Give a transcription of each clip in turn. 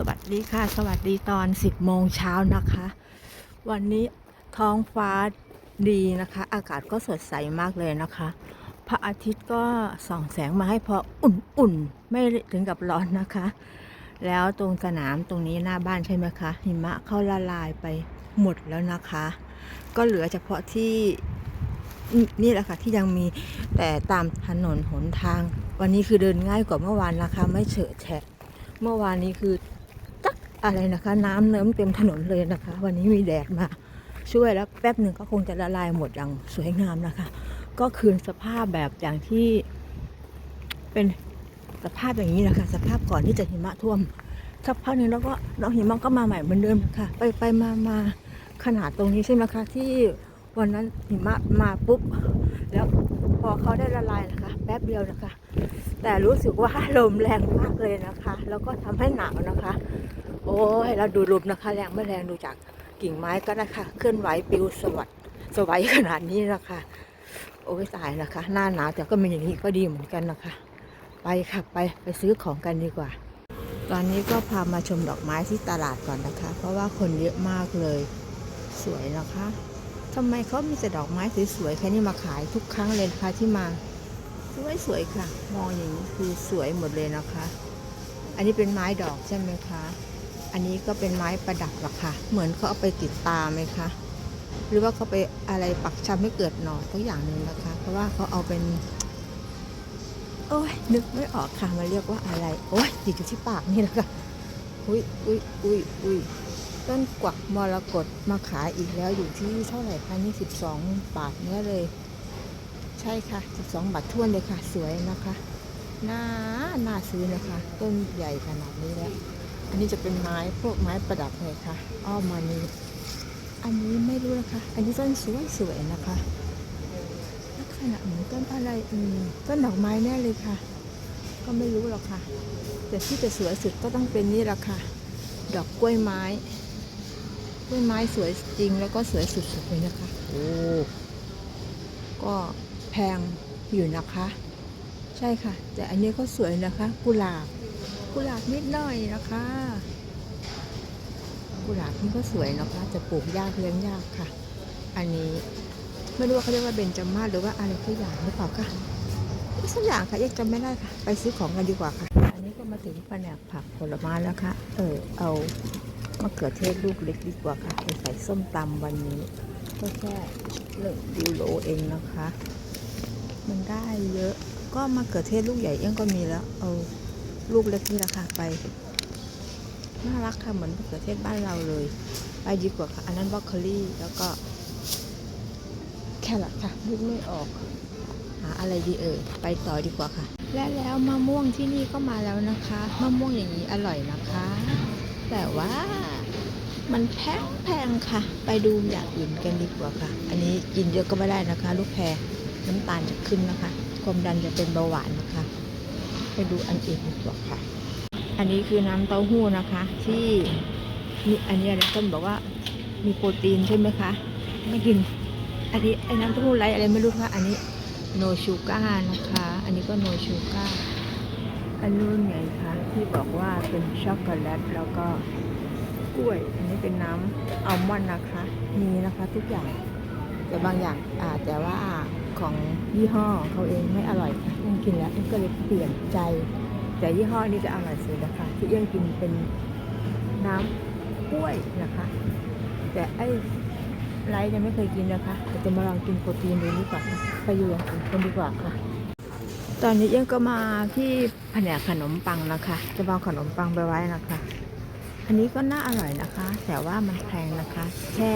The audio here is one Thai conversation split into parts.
สวัสดีค่ะ สวัสดีตอน 10โมงเช้านะคะ วันนี้ท้องฟ้าดีนะคะ อากาศก็สดใสมากเลยนะคะ พระอาทิตย์ก็ส่องแสงมาให้พออุ่นๆ ไม่ถึงกับร้อนนะคะ แล้วตรงสนามตรงนี้หน้าบ้านใช่ไหมคะหิมะเข้าละลายไปหมดแล้วนะคะ ก็เหลือเฉพาะที่นี่แหละค่ะที่ยังมีแต่ตามถนนหนทาง วันนี้คือเดินง่ายกว่าเมื่อวานนะคะ ไม่เฉอะแฉะเมื่อวานนี้คือ อะไรนะคะ น้ำเนิ้มเต็มถนนเลยนะคะ วันนี้มีแดดมาช่วยแล้วแป๊บหนึ่งก็คงจะละลายหมดอย่างสวยงามนะคะ ก็คืนสภาพแบบอย่างที่ เป็นสภาพอย่างนี้นะคะ สภาพก่อนที่จะหิมะท่วมสักพักหนึ่งแล้วก็น้องหิมะก็มาใหม่เหมือนเดิมนะคะไปไปมามาขนาดตรงนี้ใช่ไหมคะที่วันนั้นหิมะมาปุ๊บ แล้วพอเขาได้ละลายนะคะ แป๊บเดียวนะคะ แต่รู้สึกว่าลมแรงมากเลยนะคะ แล้วก็ทำให้หนาวนะคะ โอ้ยเราดูลมนะคะ แรงไม่แรงดูจากกิ่งไม้ก็นะคะเคลื่อนไหวปิวสวัสดสวัยขนาดนี้นะคะ โอ้ยตายนะคะ หน้าหนาวแต่ก็มีอย่างนี้ก็ดีเหมือนกันนะคะ ไปค่ะไปไปซื้อของกันดีกว่า ตอนนี้ก็พามาชมดอกไม้ที่ตลาดก่อนนะคะ เพราะว่าคนเยอะมากเลยสวยนะคะทำไมเขามีแต่ดอกไม้สวยๆแค่นี้มาขายทุกครั้งเลยนะคะที่มาสวยสวยๆค่ะ มองอย่างนี้คือสวยหมดเลยนะคะ อันนี้เป็นไม้ดอกใช่ไหมคะ อันนี้ก็เป็นไม้ประดับหรอค่ะเหมือนเขาเอาไปติดตาไหมคะ หรือว่าเขาไปอะไรปักชำให้เกิดหน่อตัวอย่างหนึ่งนะคะ เพราะว่าเขาเอาเป็น โอ้ยนึกไม่ออกค่ะมาเรียกว่าอะไร โอ้ยติดอยู่ที่ปากนี่นะค่ะ อุ้ยอุ้ยอุ้ยอุ้ยต้นกวักมรกตมาขายอีกแล้วอยู่ที่เท่าไหร่คะนี่สิบสองบาทเนี้ยเลย ใช่ค่ะ12บสองบาทท้วนเลยค่ะ สวยนะคะ น่า น่าซื้อนะคะ ต้นใหญ่ขนาดนี้แล้ว อันนี้จะเป็นไม้พวกไม้ประดับเลยค่ะ อ้อมมานี้ อันนี้ไม่รู้นะคะ อันนี้ต้นสวยสวยๆนะคะ ลักษณะเหมือนต้นอะไรอืมต้นดอกไม้แน่เลยค่ะ ก็ไม่รู้หรอกค่ะ แต่ที่จะสวยสุดก็ต้องเป็นนี่แหละค่ะ ดอกกล้วยไม้ กล้วยไม้สวยจริงแล้วก็สวยสุดๆเลยนะคะ โอ้ ก็แพงอยู่นะคะ ใช่ค่ะ แต่อันนี้ก็สวยนะคะ กุหลาบ กุหลาบนิดหน่อยนะคะ กุหลาบนี่ก็สวยนะคะจะปลูกยากเลี้ยงยากค่ะ อันนี้ไม่รู้ว่าเขาเรียกว่าเบญจมาศหรือว่าอะไรทุกอย่างหรือเปล่าค่ะสักอย่างค่ะยังจำไม่ได้ค่ะ ไปซื้อของกันดีกว่าค่ะ อันนี้ก็มาถึงแผนกผักผลไม้แล้วค่ะ เออเอามะเขือเทศลูกเล็กดีกว่าค่ะไปใส่ส้มตำวันนี้ ก็แค่หนึ่งยูโรเองนะคะ มันได้เยอะ ก็มะเขือเทศลูกใหญ่ยังก็มีแล้ว เอา ลูกเล็กนี่ราคาไป น่ารักค่ะเหมือนมะเขือเทศบ้านเราเลย ไปดีกว่าค่ะ อันนั้นบรอกโคลี่แล้วก็ แครอทค่ะนึกไม่ออก หาอะไรดีเอ่ยไปต่อดีกว่าค่ะ และแล้วมะม่วงที่นี่ก็มาแล้วนะคะมะม่วงอย่างนี้อร่อยนะคะ แต่ว่ามันแพงแพงค่ะ ไปดูอย่างอื่นกันดีกว่าค่ะ อันนี้กินเยอะก็ไม่ได้นะคะ ลูกแพรน้ำตาลจะขึ้นนะคะ ความดันจะเป็นเบาหวานนะคะ ไปดูอันอื่นดีกว่าค่ะ อันนี้คือน้ำเต้าหู้นะคะ ที่นี่อันนี้อะไรต้นบอกว่ามีโปรตีนใช่ไหมคะ ไม่กิน อันนี้ไอ้น้ำเต้าหู้ไรอะไรไม่รู้ค่ะ อันนี้โนชูก้านะคะ อันนี้ก็โนชูก้าอันนู้นไงคะที่บอกว่าเป็นช็อกโกแลตแล้วก็กล้วย อันนี้เป็นน้ำอัลมอนด์นะคะ มีนะคะทุกอย่าง แต่บางอย่างอาจแต่ว่าของยี่ห้อเขาเองไม่อร่อยค่ะยังกินแล้วก็เลยเปลี่ยนใจ แต่ยี่ห้อนี้จะอร่อยสุดนะคะที่ยังกินเป็นน้ำกล้วยนะคะ แต่ไอ้ไรยังไม่เคยกินนะคะแต่จะมาลองกินโปรตีนดูดีกว่าไปอยู่อย่างอื่นกันดีกว่าค่ะ ตอนนี้ยังก็มาที่แผนกขนมปังนะคะ จะมาเอาขนมปังไปไว้นะคะ อันนี้ก็น่าอร่อยนะคะ แต่ว่ามันแพงนะคะ แค่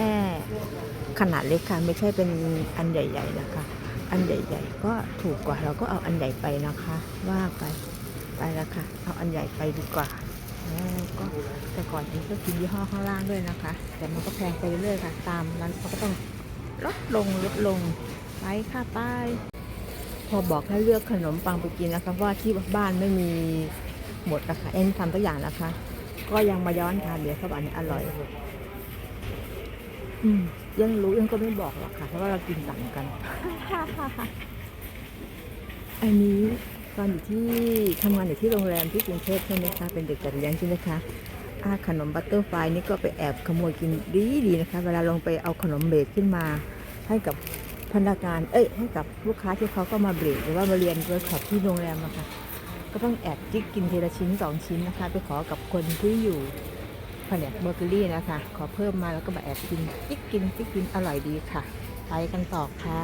ขนาดเล็กค่ะ ไม่ใช่เป็นอันใหญ่ ๆนะคะ อันใหญ่ ๆ ก็ถูกกว่า เราก็เอาอันใหญ่ไปนะคะ ว่าไปไปแล้วค่ะ เอาอันใหญ่ไปดีกว่าแล้วก็แต่ก่อนนี้ก็กินยี่ห้อข้างล่างด้วยนะคะ แต่มันก็แพงไปเรื่อยๆค่ะ ตามนั้นมันก็ต้องลดลงลดลงไปค่ะไปพอบอกให้เลือกขนมปังไปกินนะคะเพราะว่าที่บ้านไม่มีหมดนะคะเอ็นทำตัวอย่างนะคะ ก็ยังมาย้อนทานเดี๋ยวเขาบอกอันนี้อร่อย อืมยังรู้ยังก็ไม่บอกหรอกค่ะ เพราะว่าเรากินต่างกัน อันนี้ตอนอยู่ที่ทำงานอยู่ที่โรงแรมที่กรุงเทพใช่ไหมคะ เป็นเด็กจัดเลี้ยงใช่ไหมคะอาขนมบัตเตอร์ไฟนี่ก็ไปแอบขโมยกินดีดีๆนะคะ เวลาลงไปเอาขนมเบรกขึ้นมา ให้กับพนักงาน เอ้ย ให้กับลูกค้าที่เขาก็มาเบรกหรือว่ามาเรียนเวิร์กช็อปที่โรงแรมนะคะ ก็ต้องแอบจิกกินทีละชิ้นสองชิ้นนะคะ ไปขอกับคนที่อยู่แผนกเบเกอรี่นะคะ ขอเพิ่มมาแล้วก็มาแอบกินจิกกินจิกกินอร่อยดีค่ะ ไปกันต่อค่ะ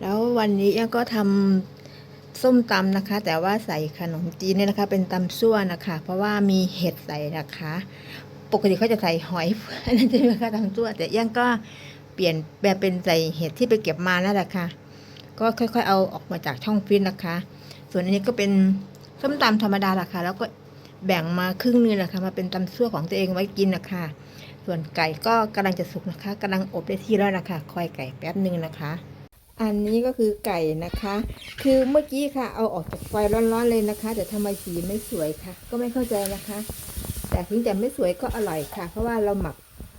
แล้ววันนี้ยังก็ทำส้มตำนะคะ แต่ว่าใส่ขนมจีนเนี่ยนะคะ เป็นตำซั่วนะคะ เพราะว่ามีเห็ดใส่นะคะ ปกติเขาจะใส่หอยนั่นใช่ไหมคะตำซั่วแต่ยังก็เปลี่ยนแปลงเป็นใส่เห็ดที่ไปเก็บมานั่นแหละค่ะ ก็ค่อยๆเอาออกมาจากช่องฟิตนะคะ ส่วนอันนี้ก็เป็นส้มตำธรรมดาละค่ะ แล้วก็แบ่งมาครึ่งนึงนะคะมาเป็นตำซั่วของตัวเองไว้กินนะคะส่วนไก่ก็กำลังจะสุกนะคะกำลังอบได้ที่แล้วนะคะคอยไก่แป๊บนึงนะคะ อันนี้ก็คือไก่นะคะ คือเมื่อกี้ค่ะ เอาออกจากไฟร้อนๆเลยนะคะ แต่ทำไมสีไม่สวยคะก็ไม่เข้าใจนะคะ แต่ถึงจะไม่สวยก็อร่อยค่ะ เพราะว่าเราหมัก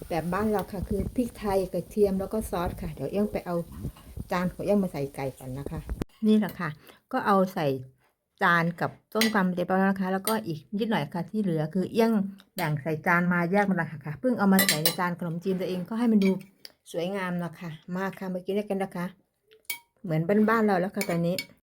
แบบบ้านเราค่ะ คือพริกไทยกระเทียมแล้วก็ซอสค่ะ เดี๋ยวเอี้ยงไปเอาจานของเอี้ยงมาใส่ไก่กันนะคะ นี่แหละค่ะ ก็เอาใส่จานกับต้นความเรียบร้อยแล้วนะคะ แล้วก็อีกนิดหน่อยค่ะที่เหลือคือเอี้ยงแบ่งใส่จานมาแยกมาละค่ะเพิ่งเอามาใส่ในจานขนมจีนตัวเองก็ให้มันดูสวยงามนะคะ มาค่ะมากินด้วยกันนะคะ เหมือนบ้านๆเราแล้วค่ะตอนนี้